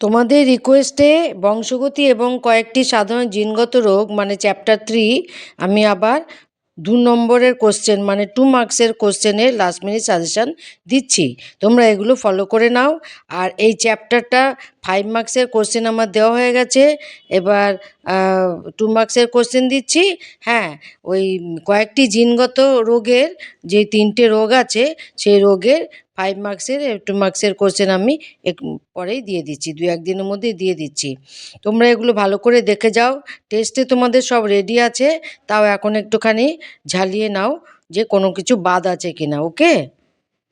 তোমাদের রিকোয়েস্টে বংশগতি এবং কয়েকটি সাধারণ জিনগত রোগ মানে চ্যাপ্টার থ্রি আমি আবার দু নম্বরের কোশ্চেন মানে টু মার্কসের কোশ্চেনের লাস্ট মিনিট সাজেশান দিচ্ছি। তোমরা এগুলো ফলো করে নাও। আর এই চ্যাপ্টারটা ফাইভ মার্কসের কোশ্চেন আমার দেওয়া হয়ে গেছে। এবার টু মার্কসের কোশ্চেন দিচ্ছি। হ্যাঁ ওই কয়েকটি জিনগত রোগের যে তিনটে রোগ আছে, সেই রোগের ফাইভ মার্কসের টু মার্কসের কোশ্চেন আমি এক, পরেই দিয়ে দিচ্ছি, দু একদিনের মধ্যেই দিয়ে দিচ্ছি। তোমরা এগুলো ভালো করে দেখে যাও টেস্টে তোমাদের সব রেডি আছে, তাও এখন একটুখানি ঝালিয়ে নাও যে কোনো কিছু বাদ আছে কি না ওকে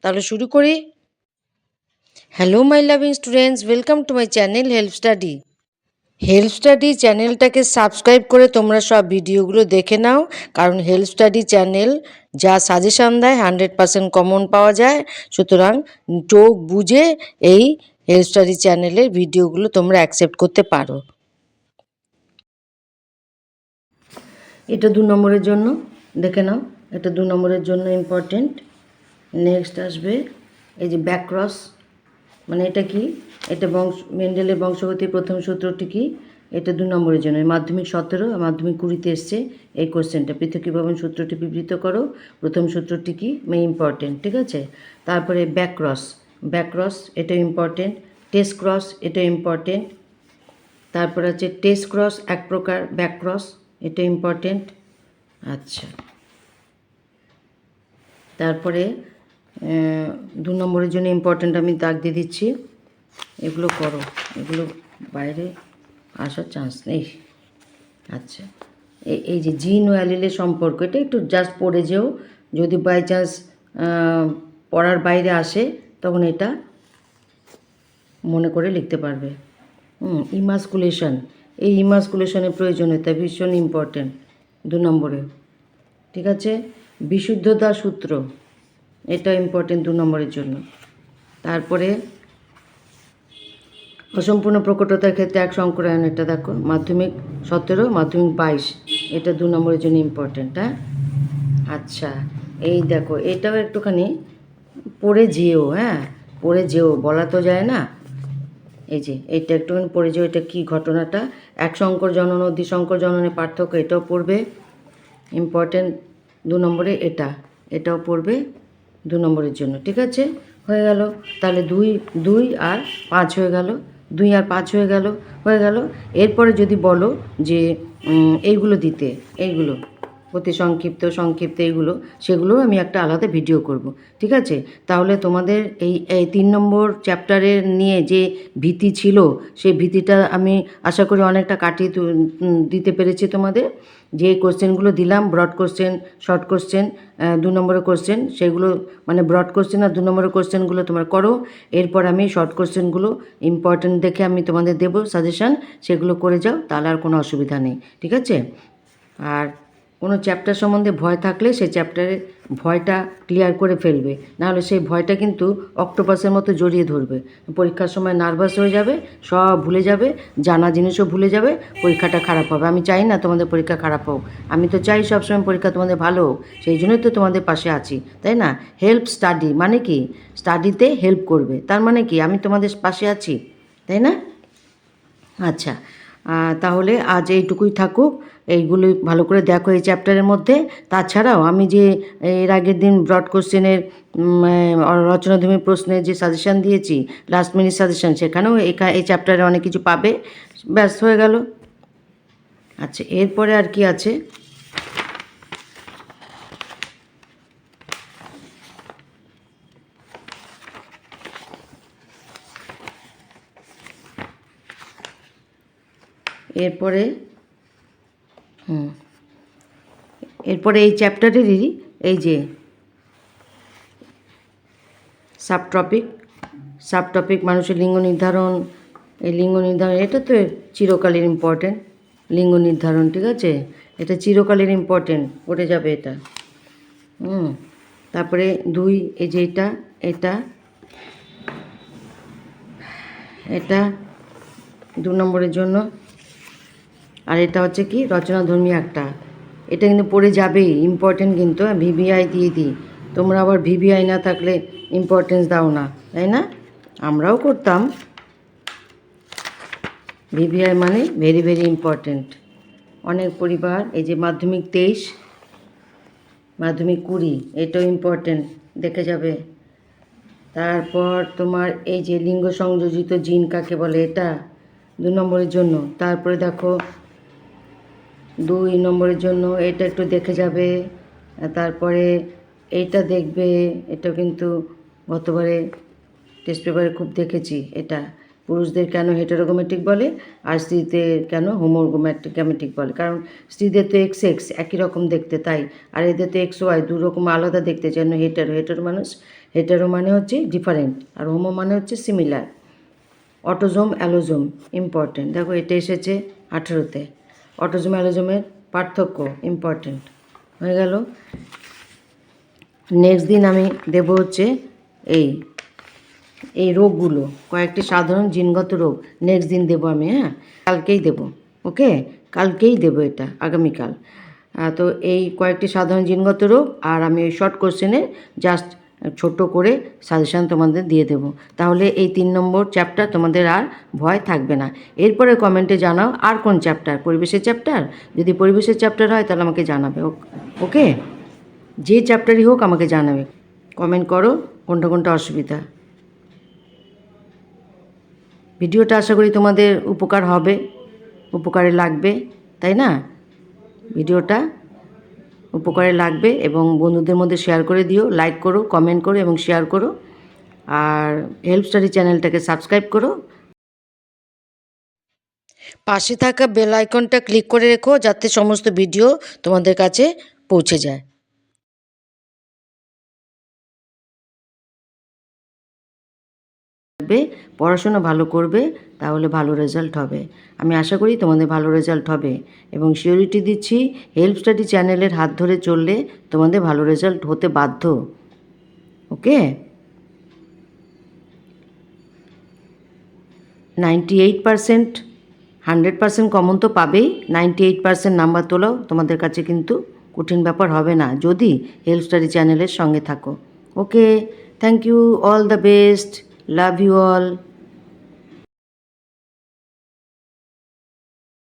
তাহলে শুরু করি। Hello my loving students welcome to my channel help study help study চ্যানেলটাকে সাবস্ক্রাইব করে তোমরা সব ভিডিওগুলো দেখে নাও। কারণ হেল্প স্টাডি চ্যানেল যা সাজেশান দেয় হান্ড্রেড পার্সেন্ট কমন পাওয়া যায়। সুতরাং চোখ বুঝে এই হেল্প স্টাডি চ্যানেলের ভিডিওগুলো তোমরা অ্যাকসেপ্ট করতে পারো। এটা দু নম্বরের জন্য, দেখে নাও। এটা দু নম্বরের জন্য ইম্পর্টেন্ট নেক্সট আসবে, এই যে ব্যাকক্রস মানে এটা কি? এটা বংশ মেন্ডেলের বংশগতির প্রথম সূত্রটি কি? এটা দু নম্বরের জন্য। মাধ্যমিক সতেরো, মাধ্যমিক কুড়িতে এসছে এই কোশ্চেনটা। পৃথকীভবন সূত্রটি বিবৃত করো। প্রথম সূত্রটি কি? মে ইম্পর্টেন্ট ঠিক আছে? তারপরে ব্যাকক্রস। ব্যাকক্রস এটা ইম্পর্টেন্ট টেস্ট ক্রস এটা ইম্পর্টেন্ট তারপর আছে টেস্ট ক্রস এক প্রকার ব্যাকক্রস এটা ইম্পর্টেন্ট আচ্ছা। তারপরে দু নম্বরের জন্য ইম্পর্টেন্ট আমি দাগ দিয়ে দিচ্ছি। এগুলো করো। এগুলো বাইরে আসার চান্স নেই। আচ্ছা। এই যে জিন ও সম্পর্ক, এটা একটু জাস্ট পড়ে যেও। যদি বাই চান্স পড়ার বাইরে আসে, তখন এটা মনে করে লিখতে পারবে। হুম ইমাসকুলেশন এই ইমাসকুলেশনের প্রয়োজনীয়তা ভীষণ ইম্পর্টেন্ট দু নম্বরে। ঠিক আছে? বিশুদ্ধতা সূত্র। এটা ইম্পর্টেন্ট দু নম্বরের জন্য। তারপরে, অসম্পূর্ণ প্রকটতার ক্ষেত্রে এক সংকরায়ন এটা দেখো, মাধ্যমিক সতেরো, মাধ্যমিক বাইশ, এটা দু নম্বরের জন্য ইম্পর্টেন্ট হ্যাঁ? আচ্ছা এই দেখো, এটাও একটুখানি পড়ে যেও হ্যাঁ? পড়ে যেও, বলা তো যায় না। এই যে, এটা একটুখানি পড়ে যেও, এটা কী ঘটনাটা? এক শঙ্কর জনন ও দ্বিশঙ্কর জননের পার্থক্য, এটাও পড়বে। ইম্পর্টেন্ট দু নম্বরে এটা, এটাও পড়বে। দু নম্বরের জন্য, ঠিক আছে? হয়ে গেল। তাহলে দুই দুই আর পাঁচ হয়ে গেল। দুই আর পাঁচ হয়ে গেল। হয়ে গেল। এরপরে যদি বলো যে এইগুলো দিতে, এইগুলো অতি সংক্ষিপ্ত সংক্ষিপ্ত এইগুলো সেগুলো আমি একটা আলাদা ভিডিও করব, ঠিক আছে? তাহলে তোমাদের এই এই তিন নম্বর চ্যাপ্টারের নিয়ে যে ভীতি ছিল, সেই ভীতিটা আমি আশা করি অনেকটা কাটিয়ে দিতে পেরেছি তোমাদের। যে কোশ্চেনগুলো দিলাম ব্রড কোশ্চেন শর্ট কোশ্চেন দু নম্বরের কোশ্চেন সেগুলো মানে ব্রড কোশ্চেন আর দু নম্বরের কোশ্চেনগুলো তোমরা করো। এরপর আমি শর্ট কোশ্চেনগুলো ইম্পর্টেন্ট দেখে আমি তোমাদের দেবো সাজেশান সেগুলো করে যাও, তাহলে আর কোনো অসুবিধা নেই, ঠিক আছে? আর কোনো চ্যাপ্টার সম্বন্ধে ভয় থাকলে সেই চ্যাপ্টারে ভয়টা ক্লিয়ার করে ফেলবে। নাহলে সেই ভয়টা কিন্তু অক্টোপাসের মতো জড়িয়ে ধরবে। পরীক্ষার সময় নার্ভাস হয়ে যাবে, সব ভুলে যাবে, জানা জিনিসও ভুলে যাবে, পরীক্ষাটা খারাপ হবে। আমি চাই না তোমাদের পরীক্ষা খারাপ হোক। আমি তো চাই সবসময় পরীক্ষা তোমাদের ভালো হোক। সেই জন্যই তো তোমাদের পাশে আছি, তাই না? হেল্প স্টাডি মানে কি? স্টাডিতে হেল্প করবে। তার মানে কি? আমি তোমাদের পাশে আছি, তাই না? আচ্ছা। তাহলে আজ এইটুকুই থাকুক। এইগুলোই ভালো করে দেখো এই চ্যাপ্টারের মধ্যে। তাছাড়াও আমি যে, এর আগের দিন ব্রড কোশ্চেনের রচনাধর্মী প্রশ্নের যে সাজেশান দিয়েছি লাস্ট মিনিট সাজেশান সেখানেও এই চ্যাপ্টারে অনেক কিছু পাবে। ব্যস্ত হয়ে গেল। আচ্ছা এরপরে আর কি আছে? এরপরে, হুম, এরপরে এই চ্যাপ্টারেরই এই যে সাব টপিক সাব টপিক মানুষের লিঙ্গ নির্ধারণ, এই লিঙ্গ নির্ধারণ, এটা তো চিরকালের ইম্পর্টেন্ট লিঙ্গ নির্ধারণ, ঠিক আছে? এটা চিরকালের ইম্পর্টেন্ট পড়ে যাবে এটা। হুম, তারপরে দুই, এই যে এটা এটা এটা, দু নম্বরের জন্য আর এটা হচ্ছে কি রচনাধর্মী একটা। এটা কিন্তু পড়ে যাবেই ইম্পর্টেন্ট কিন্তু ভিভিআই দিয়ে দিই। তোমরা আবার ভিভিআই না থাকলে ইম্পর্টেন্স দাও না, তাই না? আমরাও করতাম। ভিভিআই মানে ভেরি ভেরি ইম্পর্ট্যান্ট অনেক পরিবার, এই যে মাধ্যমিক তেইশ, মাধ্যমিক কুড়ি, এটাও ইম্পর্ট্যান্ট দেখে যাবে। তারপর তোমার এই যে লিঙ্গ সংযোজিত জিন কাকে বলে, এটা দু নম্বরের জন্য। তারপরে দেখো দুই নম্বরের জন্য এটা একটু দেখে যাবে, তারপরে এইটা দেখবে এটা কিন্তু গতবারে টেস্ট পেপারে খুব দেখেছি এটা। পুরুষদের কেন হেটারোগোমেটিক বলে আর স্ত্রীদের কেন হোমোগোমেটিক বলে? কারণ স্ত্রীদের তো এক্স এক্স একই রকম দেখতে তাই। আর এদের তো এক্স ওয়াই দু রকম আলাদা দেখতে, যেন হেটারো হেটারো মানুষ হেটারো মানে হচ্ছে ডিফারেন্ট আর হোমো মানে হচ্ছে সিমিলার অটোজোম অ্যালোজোম ইম্পর্টেন্ট দেখো এটা এসেছে আঠেরোতে। অটোজোম অ্যালোজোমের পার্থক্য ইম্পর্টেন্ট হয়ে গেল। নেক্সট দিন আমি দেব হচ্ছে এই এই রোগগুলো, কয়েকটি সাধারণ জিনগত রোগ। নেক্সট দিন দেবো আমি হ্যাঁ? কালকেই দেবো ওকে কালকেই দেবো এটা, আগামীকাল। তো এই কয়েকটি সাধারণ জিনগত রোগ, আর আমি ওই শর্ট কোশ্চেনে জাস্ট ছোট করে সাজেশান তোমাদের দিয়ে দেবো। তাহলে এই তিন নম্বর চ্যাপ্টার তোমাদের আর ভয় থাকবে না। এরপরে কমেন্টে জানাও আর কোন চ্যাপ্টার পরিবেশের চ্যাপ্টার যদি পরিবেশের চ্যাপ্টার হয় তাহলে আমাকে জানাবে ওকে? যে চ্যাপ্টারই হোক আমাকে জানাবে। কমেন্ট করো, কোনটা কোনটা অসুবিধা। ভিডিওটা আশা করি তোমাদের উপকার হবে, উপকারে লাগবে, তাই না? ভিডিওটা উপকারে লাগবে এবং বন্ধুদের মধ্যে শেয়ার করে দিও লাইক করো কমেন্ট করো এবং শেয়ার করো। আর হেল্প স্টাডি চ্যানেলটাকে সাবস্ক্রাইব করো। পাশে থাকা বেল আইকনটা ক্লিক করে রেখো, যাতে সমস্ত ভিডিও তোমাদের কাছে পৌঁছে যায়। থাকবে, পড়াশোনা ভালো করবে, তাহলে ভালো রেজাল্ট হবে। আমি আশা করি তোমাদের ভালো রেজাল্ট হবে এবং সিওরিটি দিচ্ছি হেল্প স্টাডি চ্যানেলের হাত ধরে চললে তোমাদের ভালো রেজাল্ট হতে বাধ্য। Okay? Ninety eight percent hundred percent common তো পাবেই নাইনটি এইট পারসেন্ট নাম্বার তোলাও, তোমাদের কাছে কিন্তু কঠিন ব্যাপার হবে না, যদি হেল্প স্টাডি চ্যানেলের সঙ্গে থাকো। Okay thank you all the best love you all